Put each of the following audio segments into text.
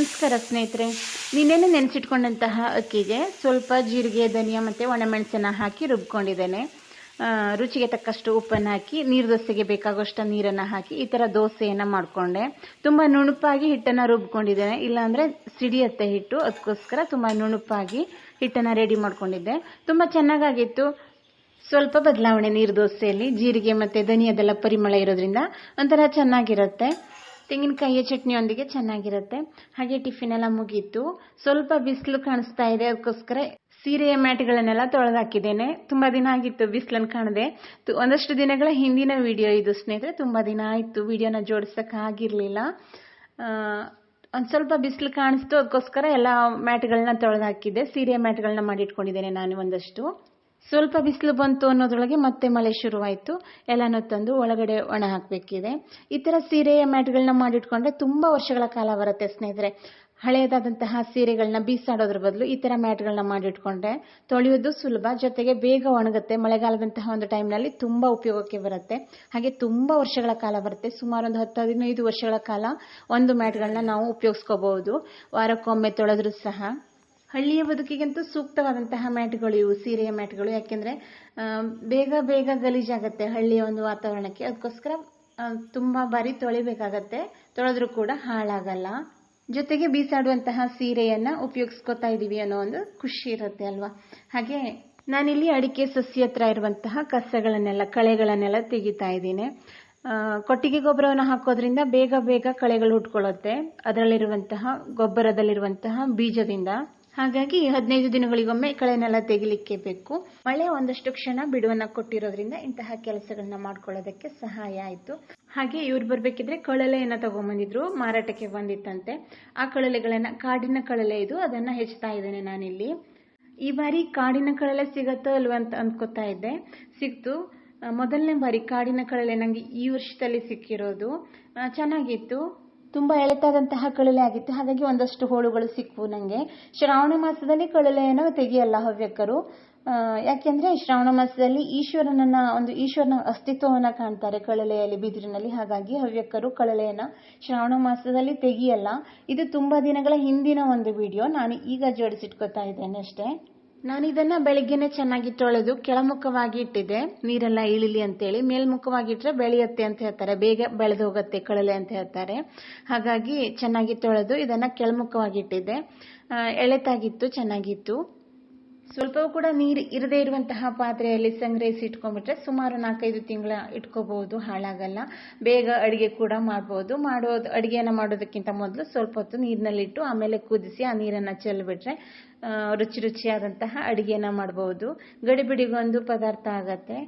ನಮಸ್ಕಾರ ಸ್ನೇಹಿತರೆ. ನಿನ್ನೆನೆ ನೆನೆಸಿಟ್ಕೊಂಡಂತಹ ಅಕ್ಕಿಗೆ? ಸ್ವಲ್ಪ ಜೀರಿಗೆ, ಧನಿಯಾ ಮತ್ತು ಒಣಮೆಣಸನ್ನು ಹಾಕಿ ರುಬ್ಕೊಂಡಿದ್ದೇನೆ. ರುಚಿಗೆ ತಕ್ಕಷ್ಟು ಉಪ್ಪನ್ನು ಹಾಕಿ, ನೀರು ದೋಸೆಗೆ ಬೇಕಾಗುವಷ್ಟು ನೀರನ್ನು ಹಾಕಿ ಈ ಥರ ದೋಸೆಯನ್ನು ಮಾಡಿಕೊಂಡೆ. ತುಂಬ ನುಣುಪಾಗಿ ಹಿಟ್ಟನ್ನು ರುಬ್ಕೊಂಡಿದ್ದೇನೆ. ಇಲ್ಲಾಂದರೆ ಸಿಡಿಯತ್ತೆ ಹಿಟ್ಟು. ಅದಕ್ಕೋಸ್ಕರ ತುಂಬ ನುಣುಪಾಗಿ ಹಿಟ್ಟನ್ನು ರೆಡಿ ಮಾಡ್ಕೊಂಡಿದ್ದೆ. ತುಂಬ ಚೆನ್ನಾಗಾಗಿತ್ತು. ಸ್ವಲ್ಪ ಬದಲಾವಣೆ ನೀರು ದೋಸೆಯಲ್ಲಿ. ಜೀರಿಗೆ ಮತ್ತು ಧನಿಯಾದೆಲ್ಲ ಪರಿಮಳ ಇರೋದ್ರಿಂದ ಒಂಥರ ಚೆನ್ನಾಗಿರುತ್ತೆ. ತೆಂಗಿನಕಾಯಿಯ ಚಟ್ನಿಯೊಂದಿಗೆ ಚೆನ್ನಾಗಿರುತ್ತೆ. ಹಾಗೆ ಟಿಫಿನ್ ಎಲ್ಲ ಮುಗೀತು. ಸ್ವಲ್ಪ ಬಿಸಿಲು ಕಾಣಿಸ್ತಾ ಇದೆ. ಅದಕ್ಕೋಸ್ಕರ ಸೀರೆಯ ಮ್ಯಾಟ್ಗಳನ್ನೆಲ್ಲ ತೊಳೆದಾಕಿದ್ದೇನೆ. ತುಂಬ ದಿನ ಆಗಿತ್ತು ಬಿಸಿಲನ್ನು ಕಾಣದೆ. ಒಂದಷ್ಟು ದಿನಗಳ ಹಿಂದಿನ ವಿಡಿಯೋ ಇದು, ಸ್ನೇಹಿತರೆ. ತುಂಬ ದಿನ ಆಯಿತು ವಿಡಿಯೋನ ಜೋಡಿಸೋಕ್ಕಾಗಿರಲಿಲ್ಲ ಒಂದು ಸ್ವಲ್ಪ ಬಿಸಿಲು ಕಾಣಿಸ್ತು. ಅದಕ್ಕೋಸ್ಕರ ಎಲ್ಲ ಮ್ಯಾಟ್ಗಳನ್ನ ತೊಳೆದಾಕಿದ್ದೆ. ಸೀರೆಯ ಮ್ಯಾಟ್ಗಳನ್ನ ಮಾಡಿಟ್ಕೊಂಡಿದ್ದೇನೆ ನಾನು ಒಂದಷ್ಟು. ಸ್ವಲ್ಪ ಬಿಸಿಲು ಬಂತು ಅನ್ನೋದ್ರೊಳಗೆ ಮತ್ತೆ ಮಳೆ ಶುರುವಾಯಿತು. ಎಲ್ಲನೂ ತಂದು ಒಳಗಡೆ ಒಣ ಹಾಕಬೇಕಿದೆ. ಈ ಥರ ಸೀರೆಯ ಮ್ಯಾಟ್ಗಳನ್ನ ಮಾಡಿಟ್ಕೊಂಡ್ರೆ ತುಂಬ ವರ್ಷಗಳ ಕಾಲ ಬರುತ್ತೆ ಸ್ನೇಹಿತರೆ. ಹಳೆಯದಾದಂತಹ ಸೀರೆಗಳನ್ನ ಬೀಸಾಡೋದ್ರ ಬದಲು ಈ ಥರ ಮ್ಯಾಟ್ಗಳನ್ನ ಮಾಡಿಟ್ಕೊಂಡ್ರೆ ತೊಳೆಯೋದು ಸುಲಭ, ಜೊತೆಗೆ ಬೇಗ ಒಣಗುತ್ತೆ. ಮಳೆಗಾಲದಂತಹ ಒಂದು ಟೈಮ್ನಲ್ಲಿ ತುಂಬ ಉಪಯೋಗಕ್ಕೆ ಬರುತ್ತೆ. ಹಾಗೆ ತುಂಬ ವರ್ಷಗಳ ಕಾಲ ಬರುತ್ತೆ. ಸುಮಾರು ಒಂದು ಹತ್ತು ಹದಿನೈದು ವರ್ಷಗಳ ಕಾಲ ಒಂದು ಮ್ಯಾಟ್ಗಳನ್ನ ನಾವು ಉಪಯೋಗಿಸ್ಕೋಬಹುದು. ವಾರಕ್ಕೊಮ್ಮೆ ತೊಳೆದ್ರೂ ಸಹ. ಹಳ್ಳಿಯ ಬದುಕಿಗಂತೂ ಸೂಕ್ತವಾದಂತಹ ಮ್ಯಾಟ್ಗಳು ಇವು ಸೀರೆಯ ಮ್ಯಾಟ್ಗಳು. ಯಾಕೆಂದರೆ ಬೇಗ ಬೇಗ ಗಲೀಜಾಗತ್ತೆ ಹಳ್ಳಿಯ ಒಂದು ವಾತಾವರಣಕ್ಕೆ. ಅದಕ್ಕೋಸ್ಕರ ತುಂಬ ಬಾರಿ ತೊಳಿಬೇಕಾಗತ್ತೆ. ತೊಳೆದ್ರೂ ಕೂಡ ಹಾಳಾಗಲ್ಲ. ಜೊತೆಗೆ ಬೀಸಾಡುವಂತಹ ಸೀರೆಯನ್ನು ಉಪಯೋಗಿಸ್ಕೊತಾ ಇದ್ದೀವಿ ಅನ್ನೋ ಒಂದು ಖುಷಿ ಇರುತ್ತೆ ಅಲ್ವಾ? ಹಾಗೆ, ನಾನಿಲ್ಲಿ ಅಡಿಕೆ ಸಸಿ ಹತ್ರ ಇರುವಂತಹ ಕಸಗಳನ್ನೆಲ್ಲ, ಕಳೆಗಳನ್ನೆಲ್ಲ ತೆಗಿತಾ ಇದ್ದೀನಿ. ಕೊಟ್ಟಿಗೆ ಗೊಬ್ಬರವನ್ನು ಹಾಕೋದ್ರಿಂದ ಬೇಗ ಬೇಗ ಕಳೆಗಳು ಹುಟ್ಕೊಳ್ಳುತ್ತೆ ಅದರಲ್ಲಿರುವಂತಹ, ಗೊಬ್ಬರದಲ್ಲಿರುವಂತಹ ಬೀಜದಿಂದ. ಹಾಗಾಗಿ ಹದಿನೈದು ದಿನಗಳಿಗೊಮ್ಮೆ ಕಳೆನೆಲ್ಲ ತೆಗಿಲಿಕ್ಕೆ ಬೇಕು. ಮಳೆ ಒಂದಷ್ಟು ಕ್ಷಣ ಬಿಡುವನ್ನ ಕೊಟ್ಟಿರೋದ್ರಿಂದ ಇಂತಹ ಕೆಲಸಗಳನ್ನ ಮಾಡ್ಕೊಳ್ಳೋದಕ್ಕೆ ಸಹಾಯ ಆಯಿತು. ಹಾಗೆ ಇವ್ರು ಬರ್ಬೇಕಿದ್ರೆ ಕಳಲೆಯನ್ನ ತಗೊಂಬಂದಿದ್ರು, ಮಾರಾಟಕ್ಕೆ ಬಂದಿತ್ತಂತೆ. ಆ ಕಳಲೆಗಳನ್ನ ಕಾಡಿನ ಕಳಲೆ ಇದು, ಅದನ್ನ ಹೆಚ್ಚುತ್ತಾ ಇದ್ದೇನೆ ನಾನಿಲ್ಲಿ. ಈ ಬಾರಿ ಕಾಡಿನ ಕಳಲೆ ಸಿಗತ್ತೋ ಅಲ್ವ ಅಂತ ಅಂದ್ಕೋತಾ ಇದ್ದೆ. ಸಿಕ್ತು. ಮೊದಲನೇ ಬಾರಿ ಕಾಡಿನ ಕಳಲೆ ನನಗೆ ಈ ವರ್ಷದಲ್ಲಿ ಸಿಕ್ಕಿರೋದು. ಚೆನ್ನಾಗಿತ್ತು. ತುಂಬ ಎಳೆತಾದಂತಹ ಕಳಲೆ ಆಗಿತ್ತು. ಹಾಗಾಗಿ ಒಂದಷ್ಟು ಹೋಳುಗಳು ಸಿಕ್ವು ನನಗೆ ಶ್ರಾವಣ ಮಾಸದಲ್ಲಿ ಕಳಲೆಯನ್ನು ತೆಗೆಯಲ್ಲ ಹವ್ಯಕರು. ಯಾಕೆಂದರೆ ಶ್ರಾವಣ ಮಾಸದಲ್ಲಿ ಈಶ್ವರನನ್ನ, ಒಂದು ಈಶ್ವರನ ಅಸ್ತಿತ್ವವನ್ನ ಕಾಣ್ತಾರೆ ಕಳಲೆಯಲ್ಲಿ, ಬಿದಿರಿನಲ್ಲಿ. ಹಾಗಾಗಿ ಹವ್ಯಕರು ಕಳಲೆಯನ್ನ ಶ್ರಾವಣ ಮಾಸದಲ್ಲಿ ತೆಗೆಯಲ್ಲ. ಇದು ತುಂಬಾ ದಿನಗಳ ಹಿಂದಿನ ಒಂದು ವಿಡಿಯೋ. ನಾನು ಈಗ ಜೋಡಿಸಿಟ್ಕೋತಾ ಇದ್ದೇನೆ ಅಷ್ಟೇ. ನಾನು ಇದನ್ನ ಬೆಳಿಗ್ಗೆನೆ ಚೆನ್ನಾಗಿ ತೊಳೆದು ಕೆಳಮುಖವಾಗಿ ಇಟ್ಟಿದ್ದೆ. ನೀರೆಲ್ಲ ಇಳಿಲಿ ಅಂತೇಳಿ. ಮೇಲ್ಮುಖವಾಗಿ ಇಟ್ರೆ ಬೆಳೆಯುತ್ತೆ ಅಂತ ಹೇಳ್ತಾರೆ. ಬೇಗ ಬೆಳೆದು ಹೋಗುತ್ತೆ, ಕಳಲೆ ಅಂತ ಹೇಳ್ತಾರೆ. ಹಾಗಾಗಿ ಚೆನ್ನಾಗಿ ತೊಳೆದು ಇದನ್ನ ಕೆಳಮುಖವಾಗಿ ಇಟ್ಟಿದ್ದೆ. ಎಳೆತಾಗಿತ್ತು, ಚೆನ್ನಾಗಿತ್ತು. ಸ್ವಲ್ಪವೂ ಕೂಡ ನೀರು ಇರದೇ ಇರುವಂತಹ ಪಾತ್ರೆಯಲ್ಲಿ ಸಂಗ್ರಹಿಸಿ ಇಟ್ಕೊಂಡ್ಬಿಟ್ರೆ ಸುಮಾರು ನಾಲ್ಕೈದು ತಿಂಗಳ ಇಟ್ಕೋಬಹುದು, ಹಾಳಾಗಲ್ಲ. ಬೇಗ ಅಡಿಗೆ ಕೂಡ ಮಾಡ್ಬೋದು. ಮಾಡೋದು ಅಡಿಗೆನ ಮಾಡೋದಕ್ಕಿಂತ ಮೊದಲು ಸ್ವಲ್ಪ ಹೊತ್ತು ನೀರಿನಲ್ಲಿಟ್ಟು ಆಮೇಲೆ ಕುದಿಸಿ ಆ ನೀರನ್ನು ಚೆಲ್ಬಿಟ್ರೆ ರುಚಿ ರುಚಿಯಾದಂತಹ ಅಡಿಗೆನ ಮಾಡ್ಬೋದು. ಗಡಿಬಿಡಿಗೊಂದು ಪದಾರ್ಥ ಆಗತ್ತೆ.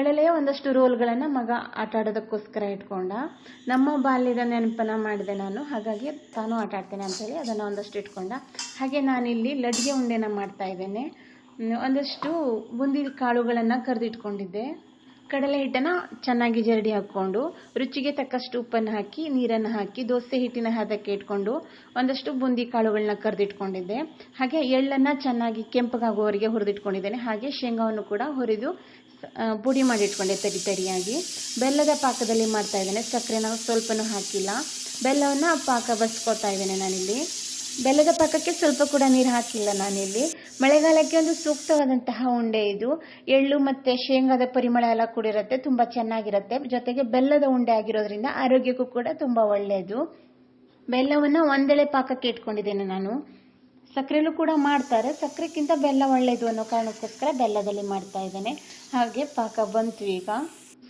ಕಳಲೆಯ ಒಂದಷ್ಟು ರೋಲ್ಗಳನ್ನು ಮಗ ಆಟ ಆಡೋದಕ್ಕೋಸ್ಕರ ಇಟ್ಕೊಂಡ. ನಮ್ಮ ಬಾಲ್ಯದ ನೆನಪನ್ನು ಮಾಡಿದೆ ನಾನು. ಹಾಗಾಗಿ ತಾನು ಆಟ ಆಡ್ತೇನೆ ಅಂತೇಳಿ ಅದನ್ನು ಒಂದಷ್ಟು ಇಟ್ಕೊಂಡ. ಹಾಗೆ ನಾನಿಲ್ಲಿ ಲಡ್ಗೆ ಉಂಡೆನ ಮಾಡ್ತಾ ಇದ್ದೇನೆ. ಒಂದಷ್ಟು ಬುಂದಿ ಕಾಳುಗಳನ್ನು ಕರೆದಿಟ್ಕೊಂಡಿದ್ದೆ. ಕಡಲೆ ಹಿಟ್ಟನ್ನು ಚೆನ್ನಾಗಿ ಜರಡಿ ಹಾಕ್ಕೊಂಡು, ರುಚಿಗೆ ತಕ್ಕಷ್ಟು ಉಪ್ಪನ್ನು ಹಾಕಿ, ನೀರನ್ನು ಹಾಕಿ, ದೋಸೆ ಹಿಟ್ಟಿನ ಹದಕ್ಕೆ ಇಟ್ಕೊಂಡು ಒಂದಷ್ಟು ಬೂಂದಿ ಕಾಳುಗಳನ್ನ ಕರೆದಿಟ್ಕೊಂಡಿದ್ದೆ. ಹಾಗೆ ಎಳ್ಳನ್ನು ಚೆನ್ನಾಗಿ ಕೆಂಪಗಾಗುವವರೆಗೆ ಹುರಿದಿಟ್ಕೊಂಡಿದ್ದೇನೆ. ಹಾಗೆ ಶೇಂಗಾವನ್ನು ಕೂಡ ಹುರಿದು ಪುಡಿ ಮಾಡಿ ಇಟ್ಕೊಂಡೆ ತರಿ ತರಿಯಾಗಿ. ಬೆಲ್ಲದ ಪಾಕದಲ್ಲಿ ಮಾಡ್ತಾ ಇದ್ದೇನೆ. ಸಕ್ಕರೆನ ಸ್ವಲ್ಪನೂ ಹಾಕಿಲ್ಲ. ಬೆಲ್ಲವನ್ನು ಪಾಕ ಬಸ್ಕೊತಾ ಇದ್ದೇನೆ ನಾನಿಲ್ಲಿ. ಬೆಲ್ಲದ ಪಾಕಕ್ಕೆ ಸ್ವಲ್ಪ ಕೂಡ ನೀರು ಹಾಕಿಲ್ಲ ನಾನಿಲ್ಲಿ. ಮಳೆಗಾಲಕ್ಕೆ ಒಂದು ಸೂಕ್ತವಾದಂತಹ ಉಂಡೆ ಇದು. ಎಳ್ಳು ಮತ್ತು ಶೇಂಗಾದ ಪರಿಮಳ ಎಲ್ಲ ಕೂಡ ಇರುತ್ತೆ. ತುಂಬ ಚೆನ್ನಾಗಿರುತ್ತೆ. ಜೊತೆಗೆ ಬೆಲ್ಲದ ಉಂಡೆ ಆಗಿರೋದ್ರಿಂದ ಆರೋಗ್ಯಕ್ಕೂ ಕೂಡ ತುಂಬ ಒಳ್ಳೆಯದು ಬೆಲ್ಲವನ್ನು ಒಂದೆಳೆ ಪಾಕಕ್ಕೆ ಇಟ್ಕೊಂಡಿದ್ದೇನೆ ನಾನು. ಸಕ್ಕರೆಲೂ ಕೂಡ ಮಾಡ್ತಾರೆ. ಸಕ್ಕರೆಗಿಂತ ಬೆಲ್ಲ ಒಳ್ಳೆಯದು ಅನ್ನೋ ಕಾರಣಕ್ಕೋಸ್ಕರ ಬೆಲ್ಲದಲ್ಲಿ ಮಾಡ್ತಾ ಇದ್ದೇನೆ. ಹಾಗೆ ಪಾಕ ಬಂತು ಈಗ.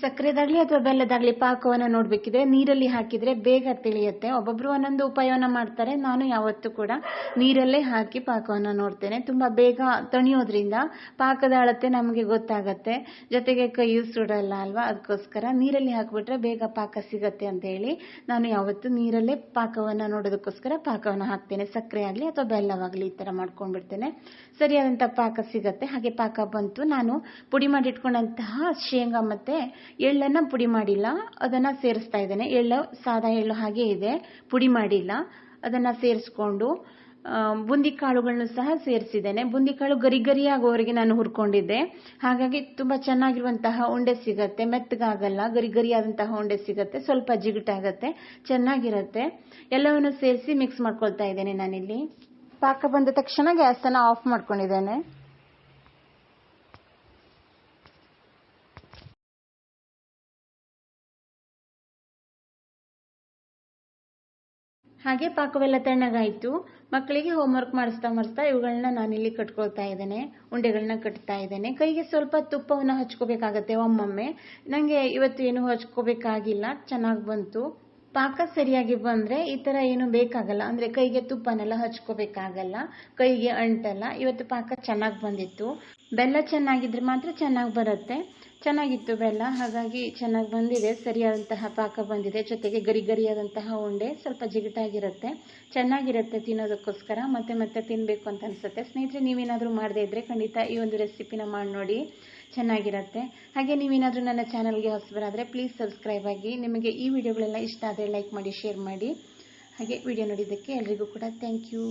ಸಕ್ಕರೆದಾಗಲಿ ಅಥವಾ ಬೆಲ್ಲದಾಗಲಿ ಪಾಕವನ್ನು ನೋಡಬೇಕಿದ್ರೆ ನೀರಲ್ಲಿ ಹಾಕಿದರೆ ಬೇಗ ತಿಳಿಯುತ್ತೆ. ಒಬ್ಬೊಬ್ಬರು ಒಂದೊಂದು ಉಪಾಯವನ್ನು ಮಾಡ್ತಾರೆ. ನಾನು ಯಾವತ್ತೂ ಕೂಡ ನೀರಲ್ಲೇ ಹಾಕಿ ಪಾಕವನ್ನು ನೋಡ್ತೇನೆ. ತುಂಬ ಬೇಗ ತಣಿಯೋದ್ರಿಂದ ಪಾಕದ ಅಳತೆ ನಮಗೆ ಗೊತ್ತಾಗತ್ತೆ. ಜೊತೆಗೆ ಕೈಯು ಸುಡಲ್ಲ ಅಲ್ವಾ? ಅದಕ್ಕೋಸ್ಕರ ನೀರಲ್ಲಿ ಹಾಕಿಬಿಟ್ರೆ ಬೇಗ ಪಾಕ ಸಿಗತ್ತೆ ಅಂತ ಹೇಳಿ ನಾನು ಯಾವತ್ತೂ ನೀರಲ್ಲೇ ಪಾಕವನ್ನು ನೋಡೋದಕ್ಕೋಸ್ಕರ ಪಾಕವನ್ನು ಹಾಕ್ತೇನೆ. ಸಕ್ಕರೆ ಆಗಲಿ ಅಥವಾ ಬೆಲ್ಲವಾಗಲಿ ಈ ಥರ ಮಾಡ್ಕೊಂಡ್ಬಿಡ್ತೇನೆ. ಸರಿಯಾದಂಥ ಪಾಕ ಸಿಗತ್ತೆ. ಹಾಗೆ ಪಾಕ ಬಂತು. ನಾನು ಪುಡಿ ಮಾಡಿಟ್ಕೊಂಡಂತಹ ಶೇಂಗಾ ಮತ್ತು ಎಳ್ಳನ್ನು ಪುಡಿ ಮಾಡಿಲ್ಲ. ಅದನ್ನು ಸೇರಿಸ್ತಾ ಇದ್ದೇನೆ. ಎಳ್ಳು, ಸಾದಾ ಎಳ್ಳು ಹಾಗೆ ಇದೆ. ಪುಡಿ ಮಾಡಿಲ್ಲ. ಅದನ್ನು ಸೇರಿಸ್ಕೊಂಡು ಬುಂದಿ ಕಾಳುಗಳನ್ನು ಸಹ ಸೇರಿಸಿದ್ದೇನೆ. ಬೂಂದಿ ಕಾಳು ಗರಿ ಗರಿ ಆಗೋವರೆಗೆ ನಾನು ಹುರ್ಕೊಂಡಿದ್ದೆ. ಹಾಗಾಗಿ ತುಂಬ ಚೆನ್ನಾಗಿರುವಂತಹ ಉಂಡೆ ಸಿಗತ್ತೆ. ಮೆತ್ತಗಾಗಲ್ಲ. ಗರಿ ಗರಿಯಾದಂತಹ ಉಂಡೆ ಸಿಗತ್ತೆ. ಸ್ವಲ್ಪ ಜಿಗುಟಾಗತ್ತೆ. ಚೆನ್ನಾಗಿರುತ್ತೆ. ಎಲ್ಲವನ್ನು ಸೇರಿಸಿ ಮಿಕ್ಸ್ ಮಾಡ್ಕೊಳ್ತಾ ಇದ್ದೇನೆ ನಾನಿಲ್ಲಿ. ಪಾಕ ಬಂದ ತಕ್ಷಣ ಗ್ಯಾಸನ್ನು ಆಫ್ ಮಾಡ್ಕೊಂಡಿದ್ದೇನೆ. ಹಾಗೆ ಪಾಕವೆಲ್ಲ ತಣ್ಣಗಾಯಿತು. ಮಕ್ಕಳಿಗೆ ಹೋಮ್ವರ್ಕ್ ಮಾಡಿಸ್ತಾ ಮಾಡಿಸ್ತಾ ಇವುಗಳನ್ನ ನಾನಿಲ್ಲಿ ಕಟ್ಕೊಳ್ತಾ ಇದ್ದೇನೆ. ಉಂಡೆಗಳನ್ನ ಕಟ್ತಾ ಇದ್ದೇನೆ. ಕೈಗೆ ಸ್ವಲ್ಪ ತುಪ್ಪವನ್ನು ಹಚ್ಕೋಬೇಕಾಗತ್ತೆ ಒಮ್ಮೊಮ್ಮೆ. ನನಗೆ ಇವತ್ತು ಏನು ಹಚ್ಕೋಬೇಕಾಗಿಲ್ಲ. ಚೆನ್ನಾಗಿ ಬಂತು. ಪಾಕ ಸರಿಯಾಗಿ ಬಂದರೆ ಈ ಥರ ಏನು ಬೇಕಾಗಲ್ಲ. ಅಂದರೆ ಕೈಗೆ ತುಪ್ಪನೆಲ್ಲ ಹಚ್ಕೋಬೇಕಾಗಲ್ಲ. ಕೈಗೆ ಅಂಟಲ್ಲ. ಇವತ್ತು ಪಾಕ ಚೆನ್ನಾಗಿ ಬಂದಿತ್ತು. ಬೆಲ್ಲ ಚೆನ್ನಾಗಿದ್ರೆ ಮಾತ್ರ ಚೆನ್ನಾಗಿ ಬರುತ್ತೆ. ಚೆನ್ನಾಗಿತ್ತು ಬೆಲ್ಲ, ಹಾಗಾಗಿ ಚೆನ್ನಾಗಿ ಬಂದಿದೆ. ಸರಿಯಾದಂತಹ ಪಾಕ ಬಂದಿದೆ. ಜೊತೆಗೆ ಗರಿ ಗರಿಯಾದಂತಹ ಉಂಡೆ ಸ್ವಲ್ಪ ಜಿಗಟಾಗಿರುತ್ತೆ. ಚೆನ್ನಾಗಿರುತ್ತೆ ತಿನ್ನೋದಕ್ಕೋಸ್ಕರ. ಮತ್ತೆ ಮತ್ತೆ ತಿನ್ನಬೇಕು ಅಂತ ಅನಿಸುತ್ತೆ. ಸ್ನೇಹಿತರೆ, ನೀವೇನಾದರೂ ಮಾಡದೇ ಇದ್ದರೆ ಖಂಡಿತ ಈ ಒಂದು ರೆಸಿಪಿನ ಮಾಡಿ ನೋಡಿ. ಚೆನ್ನಾಗಿರುತ್ತೆ. ಹಾಗೆ ನೀವೇನಾದರೂ ನನ್ನ ಚಾನಲ್ಗೆ ಹೊಸಬರಾದರೆ ಪ್ಲೀಸ್ ಸಬ್ಸ್ಕ್ರೈಬ್ ಆಗಿ. ನಿಮಗೆ ಈ ವಿಡಿಯೋಗಳೆಲ್ಲ ಇಷ್ಟ ಆದರೆ ಲೈಕ್ ಮಾಡಿ ಶೇರ್ ಮಾಡಿ. ಹಾಗೆ ವಿಡಿಯೋ ನೋಡಿದ್ದಕ್ಕೆ ಎಲ್ರಿಗೂ ಕೂಡ ಥ್ಯಾಂಕ್ ಯು